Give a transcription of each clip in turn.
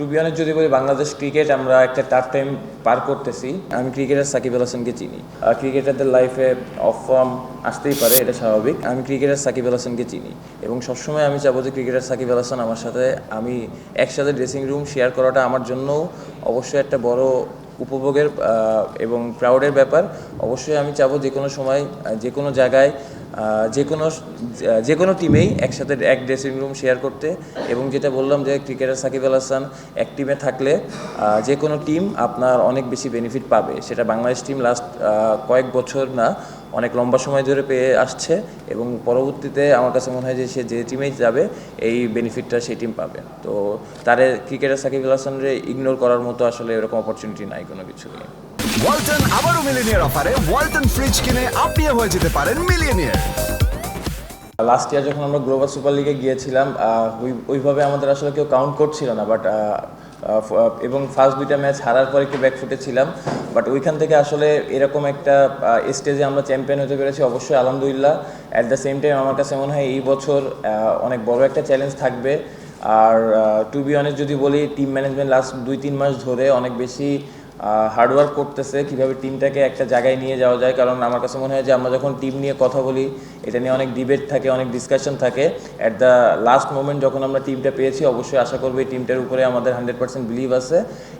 Two B যদি বলি Bangladesh cricket আমরা একটা টাফ টাইম পার করতেছি। আমি ক্রিকেটার সাকিব আল হাসানকে চিনি। ক্রিকেটারদের লাইফে অফ ফর্ম আসতেই পারে, এটা স্বাভাবিক। আমি ক্রিকেটার সাকিব আল হাসানকে চিনি। এবং সবসময় আমি চাবো যে ক্রিকেটার সাকিব আল হাসান আমার সাথে, আমি একসাথে ড্রেসিং রুম শেয়ার করাটা আমার জন্যও অবশ্যই একটা বড় উপভোগের এবং প্রাউডের ব্যাপার। অবশ্যই আমি চাবো যে কোনো সময় যে কোনো জায়গায় যে কোনো যে কোনো টিমেই একসাথে এক ড্রেসিং রুম শেয়ার করতে এবং যেটা বললাম যে ক্রিকেটার সাকিব আল হাসান এক টিমে থাকলে যে কোনো টিম আপনার অনেক বেশি বেনিফিট পাবে। সেটা বাংলাদেশ টিম লাস্ট কয়েক বছর না, অনেক লম্বা সময় ধরে পেয়ে আসছে এবং পরবর্তীতে আমার কাছে মনে হয় যে সে যে টিমেই যাবে, এই বেনিফিটটা সেই টিম পাবে। তো তারে ক্রিকেটার সাকিব আল হাসানরে ইগনোর করার মতো আসলে এরকম অপরচুনিটি নাই কোনো কিছু নিয়ে ওয়ালটন আবারও মিলিনিয়ার অফারে ওয়ালটন ফ্রিজ কিনে আপনিও হয়ে যেতে পারেন মিলিয়নিয়ার। লাস্ট ইয়ার যখন আমরা গ্লোবাল সুপার লিগে গিয়েছিলাম ওই- ওইভাবে আমাদের আসলে কেউ কাউন্ট করছিল না বাট এবং ফার্স্ট দুইটা ম্যাচ হারার পরে একটু ব্যাকফুটে ছিলাম বাট ওইখান থেকে আসলে এরকম একটা স্টেজে আমরা চ্যাম্পিয়ন হতে পেরেছি অবশ্যই, আলহামদুলিল্লাহ। অ্যাট দ্য সেম টাইম আমার কাছে মনে হয় এই বছর অনেক বড় একটা চ্যালেঞ্জ থাকবে। আর টু বি অনেস্ট যদি বলি টিম ম্যানেজমেন্ট লাস্ট দুই, তিন মাস ধরে অনেক বেশি হার্ডওয়ার্ক করতেছে, কীভাবে টিমটাকে একটা জায়গায় নিয়ে যাওয়া যায়। কারণ আমার কাছে মনে হয় যে আমরা যখন টিম নিয়ে কথা বলি, এটা নিয়ে অনেক ডিবেট থাকে, অনেক ডিসকাশন থাকে। অ্যাট দ্য লাস্ট মোমেন্ট যখন আমরা টিমটা পেয়েছি, অবশ্যই আশা করব এই টিমটার উপরে আমাদের হান্ড্রেড পার্সেন্ট বিলিভ আছে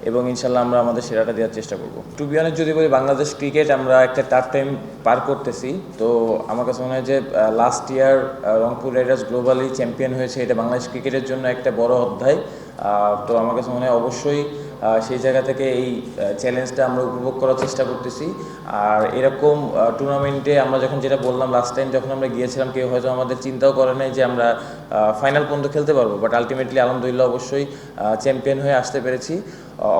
এবং ইনশাল্লাহ আমরা আমাদের সেরাটা দেওয়ার চেষ্টা করব। টু বি অনেস্ট যদি বলি বাংলাদেশ ক্রিকেট আমরা একটা টাফ টাইম পার করতেছি। তো আমার কাছে মনে হয় যে last year Rangpur riders globally champion হয়েছে। এটা বাংলাদেশ ক্রিকেটের জন্য একটা বড় অধ্যায়। তো আমার কাছে মনে হয় অবশ্যই সেই জায়গা থেকে এই চ্যালেঞ্জটা আমরা উপভোগ করার চেষ্টা করতেছি। আর এরকম টুর্নামেন্টে আমরা যখন যেটা বললাম লাস্ট টাইম যখন আমরা গিয়েছিলাম, কেউ হয়তো আমাদের চিন্তাও করে নাই যে আমরা ফাইনাল পর্যন্ত খেলতে পারব। বাট আলটিমেটলি আলহামদুলিল্লাহ, অবশ্যই চ্যাম্পিয়ন হয়ে আসতে পেরেছি।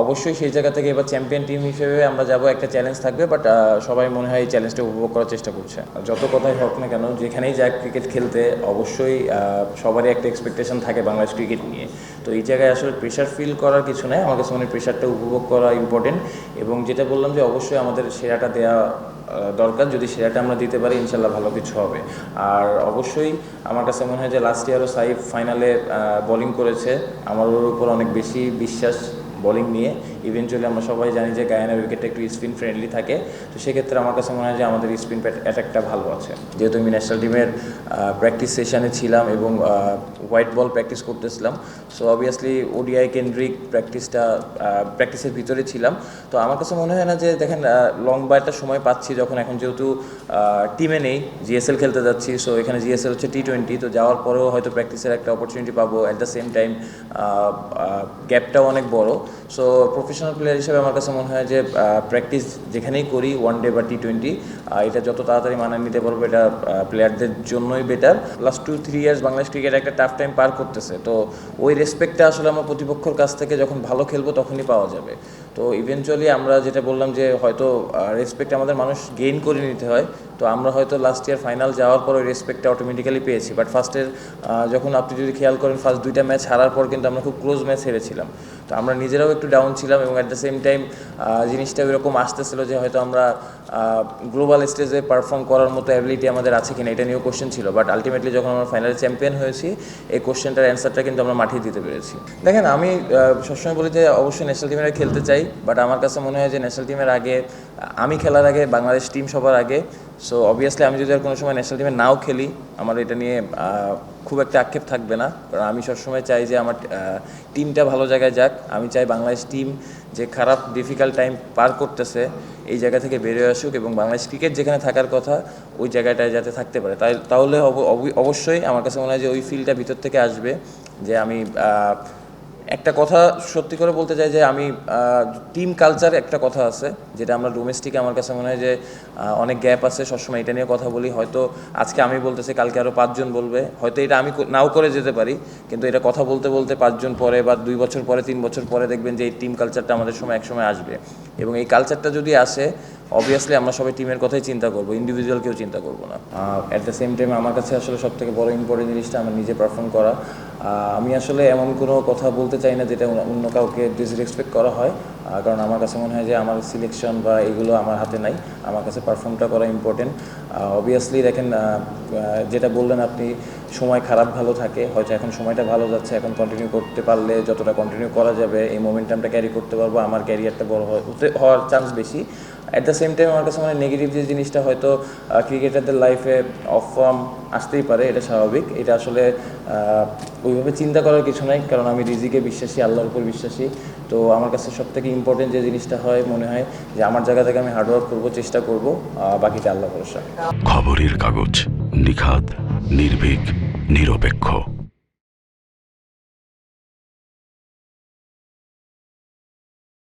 অবশ্যই সেই জায়গা থেকে এবার চ্যাম্পিয়ন টিম হিসেবে আমরা যাব, একটা চ্যালেঞ্জ থাকবে বাট সবাই মনে হয় এই চ্যালেঞ্জটা উপভোগ করার চেষ্টা করছে। যত কথাই হোক না কেন, যেখানেই যাক ক্রিকেট খেলতে, অবশ্যই সবারই একটা এক্সপেকটেশন থাকে বাংলাদেশ ক্রিকেট নিয়ে। তো এই জায়গায় আসলে প্রেশার ফিল করার কিছু নেই, আমার কাছে মনে প্রেশারটা উপভোগ করা ইম্পর্টেন্ট এবং যেটা বললাম যে অবশ্যই আমাদের সেরাটা দেওয়া দরকার, যদি সেরাটা আমরা দিতে পারি, ইনশাল্লাহ ভালো কিছু হবে। আর অবশ্যই আমার কাছে মনে হয় যে লাস্ট ইয়ারও সাইফ ফাইনালে বোলিং করেছে। আমার ওর উপর অনেক বেশি বিশ্বাস বোলিং নিয়ে ইভেনচুয়ালি আমরা সবাই জানি যে গায়ানা উইকেটটা একটু স্পিন ফ্রেন্ডলি থাকে, তো সেক্ষেত্রে আমার কাছে মনে হয় যে আমাদের স্পিন অ্যাটাকটা ভালো আছে। যেহেতু আমি ন্যাশনাল টিমের প্র্যাকটিস সেশনে ছিলাম এবং হোয়াইট বল প্র্যাকটিস করতেছিলাম সো অবভিয়াসলি ওডিআই কেন্দ্রিক প্র্যাকটিসটা প্র্যাকটিসের ভিতরে ছিলাম। তো আমার কাছে মনে হয় না যে, দেখেন লং বা একটা সময় পাচ্ছি যখন এখন যেহেতু টিমে নেই জিএসএল খেলতে যাচ্ছি সো এখানে জিএসএল হচ্ছে টি টোয়েন্টি তো যাওয়ার পরেও হয়তো প্র্যাকটিসের একটা অপরচুনিটি পাবো। অ্যাট দ্য সেম টাইম গ্যাপটাও অনেক বড়। সো প্লেয়ার হিসেবে আমার কাছে মনে হয় যে প্র্যাকটিস যেখানেই করি ওয়ান ডে বা টি টোয়েন্টি এটা যত তাড়াতাড়ি মানায় নিতে পারব, এটা প্লেয়ারদের জন্যই better last two three years Bangladesh cricket একটা টাফ টাইম পার করতেছে। তো ওই রেসপেক্টটা আসলে আমার প্রতিপক্ষর কাছ থেকে যখন ভালো খেলব, তখনই পাওয়া যাবে। তো ইভেনচুয়ালি আমরা যেটা বললাম যে, হয়তো রেসপেক্ট আমাদের মানুষ গেইন করে নিতে হয়। তো আমরা হয়তো লাস্ট ইয়ার ফাইনাল যাওয়ার পর ওই রেসপেক্টটা অটোমেটিক্যালি পেয়েছি। বাট ফার্স্টের যখন আপনি যদি খেয়াল করেন ফার্স্ট দুইটা ম্যাচ হারার পর কিন্তু আমরা খুব ক্লোজ ম্যাচ হেরেছিলাম। তো আমরা নিজেরাও একটু ডাউন ছিলাম এবং অ্যাট দ্য সেম টাইম জিনিসটা এরকম আসতেছিল যে হয়তো আমরা গ্লোবাল স্টেজে পারফর্ম করার মতো অ্যাবিলিটি আমাদের আছে কিনা এটা নিয়েও কোশ্চেন ছিল। বাট আলটিমেটলি যখন আমরা ফাইনালে চ্যাম্পিয়ন হয়েছি, এই কোশ্চেনটার অ্যান্সারটা কিন্তু আমরা মাঠিয়ে দিতে পেরেছি। দেখেন, আমি সবসময় বলি যে অবশ্যই ন্যাশনাল টিমের খেলতে চাই বাট আমার কাছে মনে হয় যে ন্যাশনাল টিমের আগে আমি খেলার আগে বাংলাদেশ টিম সবার আগে সো অবভিয়াসলি আমি যদি আর কোনো সময় ন্যাশনাল টিমে নাও খেলি, আমার এটা নিয়ে খুব একটা আক্ষেপ থাকবে না। কারণ আমি সবসময় চাই যে আমার টিমটা ভালো জায়গায় যাক। আমি চাই বাংলাদেশ টিম যে খারাপ ডিফিকাল্ট টাইম পার করতেছে, এই জায়গা থেকে বেরিয়ে আসুক এবং বাংলাদেশ ক্রিকেট যেখানে থাকার কথা, ওই জায়গাটায় যাতে থাকতে পারে। তাই, তাহলে অব- অব- অবশ্যই আমার কাছে মনে হয় যে ওই ফিলটা ভিতর থেকে আসবে যে আমি একটা কথা সত্যি করে বলতে চাই যে আমি টিম কালচার একটা কথা আছে, যেটা আমরা ডোমেস্টিকে আমার কাছে মনে হয় যে অনেক গ্যাপ আছে, সবসময় এটা নিয়ে কথা বলি। হয়তো আজকে আমি বলতেছি, কালকে আরও পাঁচজন বলবে। হয়তো এটা আমি নাও করে যেতে পারি, কিন্তু এটা কথা বলতে বলতে পাঁচজন পরে বা দুই বছর পরে, তিন বছর পরে দেখবেন যে এই টিম কালচারটা আমাদের সময় একসময় আসবে। এবং এই কালচারটা যদি আসে অবভিয়াসলি আমরা সবাই টিমের কথাই চিন্তা করব ইন্ডিভিজুয়াল কেউ চিন্তা করব না। অ্যাট দ্য সেম টাইম আমার কাছে আসলে সব থেকে বড় ইম্পর্টেন্ট জিনিসটা আমার নিজে পারফর্ম করা। আমি আসলে এমন কোনো কথা বলতে চাই না যেটা অন্য- কাউকে ডিসরেসপেক্ট করা হয়। কারণ আমার কাছে মনে হয় যে আমার সিলেকশন বা এগুলো আমার হাতে নাই। আমার কাছে পারফর্মটা করা ইম্পর্টেন্ট অবভিয়াসলি দেখেন যেটা বললেন আপনি, সময় খারাপ ভালো থাকে। হয়তো এখন সময়টা ভালো যাচ্ছে, এখন কন্টিনিউ করতে পারলে যতটা কন্টিনিউ করা যাবে, এই মোমেন্টামটা ক্যারি করতে পারব, আমার ক্যারিয়ারটা বড় হতে- হওয়ার চান্স বেশি। অ্যাট দ্য সেম টাইম আমার কাছে মানে নেগেটিভ যে জিনিসটা হয়তো ক্রিকেটারদের লাইফে অফ ফর্ম আসতেই পারে, এটা স্বাভাবিক। এটা আসলে ওইভাবে চিন্তা করার কিছু নাই, কারণ আমি রিজিকে বিশ্বাসী, আল্লাহর উপর বিশ্বাসী। তো আমার কাছে সব থেকে ইম্পর্টেন্ট যে জিনিসটা হয়, মনে হয় যে আমার জায়গা থেকে আমি হার্ডওয়ার্ক করব, চেষ্টা করব বাকিটা আল্লাহ ভরসা। খবরের কাগজ নিখাত নির্ভীক, নিরপেক্ষ।